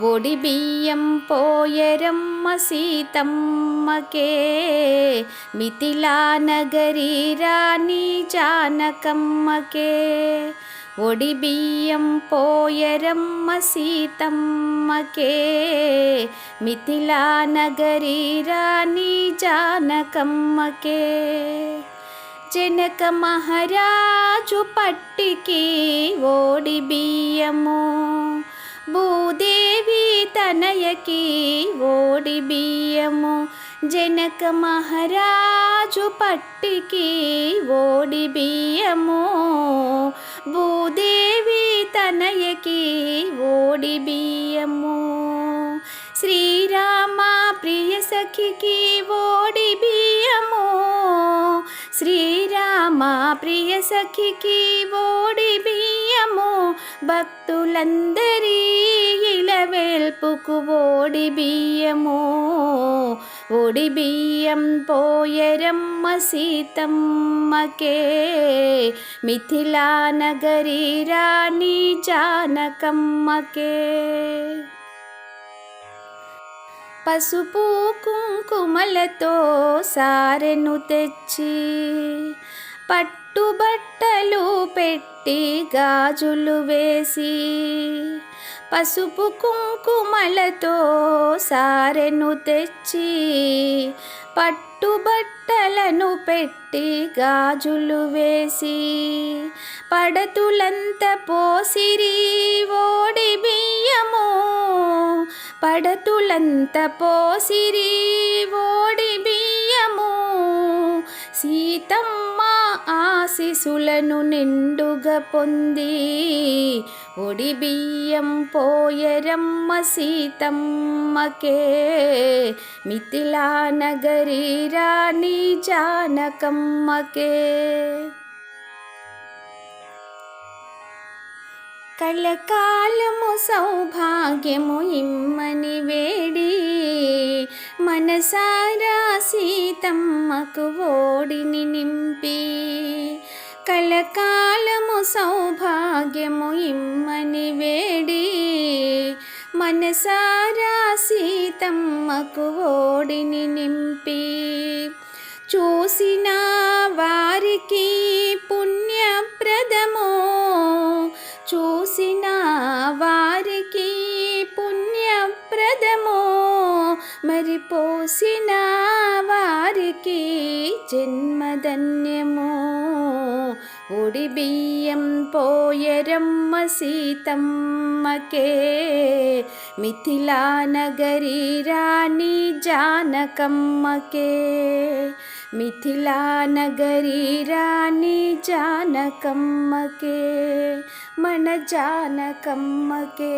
ఒడి బియ్యం పోయరమ్మ సీతమ్మకే. మిథిలా నగరి రాణి జానకమ్మకే. ఒడి బియ్యం పోయరమ్మ సీతమ్మకే. మిథిలా నగరి రాణి జానకమ్మకే. జనక మహారాజు పట్టికి ఓడి బియ్యము. భూదే తనయకి ఓడి బియ్యము. జనక మహారాజు పట్టికి ఓడి బియ్యము. భూదేవి తనయకి ఓడి బియ్యము. శ్రీరామ ప్రియ సఖికి ఓడి బియ్యము. శ్రీరామ ప్రియ సఖికి ఓడి బియ్యము. భక్తులందరి వెల్పుకు ఓడి బియ్యము ఒడి బియ్యం పోయరమ్మ సీతమ్మకే. మిథిలా నగరి రాణి జానకమ్మకే. పసుపు కుంకుమలతో సారెను తెచ్చి పట్టుబట్టలు పెట్టి గాజులు వేసి పసుపు కుంకుమలతో సారెను తెచ్చి పట్టుబట్టలను పెట్టి గాజులు వేసి పడతులంత పోసిరి ఓడి బియ్యము. పడతులంత పోసిరి ఓడి బియ్యము సీతమ్మ ఆశీసులను నిండుగా పొంది ఒడి బియ్యం పోయరమ్మ సీతమ్మకే. మిథిలా నగరి రాణి జానకమ్మకే. కళకాలము సౌభాగ్యము ఇమ్మని వేడి మనసారా సీతమ్మకు ఓడిని నింపి కలకాలము సౌభాగ్యము ఇమ్మని వేడి. మనసారా సీతమ్మకు ఓడిని నింపి చూసిన వారికి మరి పోసిన వారికి జన్మధన్యము. ఒడిబియ్యం పోయరమ్మ సీతమ్మకే. మిథిలా నగరి రాణి జానకమ్మకే. మిథిలా నగరి రాణి జానకమ్మకే. మన జానకమ్మకే.